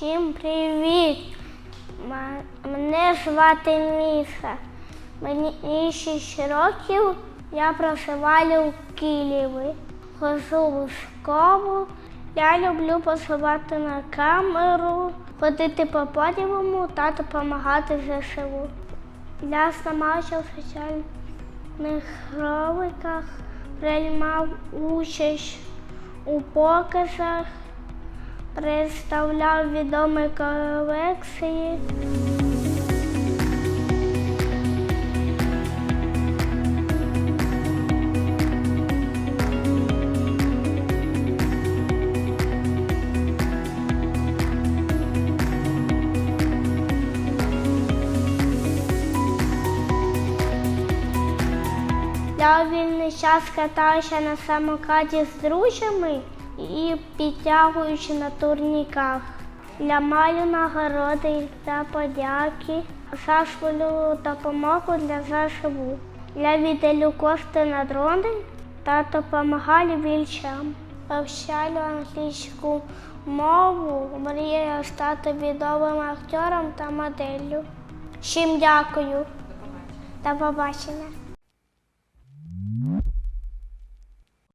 Всім привіт! Мене звати Міша. Мені 6 років. Я проживаю в Києві. Хожу в школу. Я люблю працювати на камеру, ходити по подіуму та допомагати ЗСУ. Я знімався в соціальних роликах, приймав участь у показах, представляв відомі колекції. Я вільний час катаюся на самокаті з друзями і підтягуючи на турніках. Я маю нагороди та подяки за допомогу для ЗСУ. Я віддаю кошти на дрони та допомагаю більшам. Вивчаю англійську мову, мрію стати відомим актором та моделлю. Всім дякую. До побачення.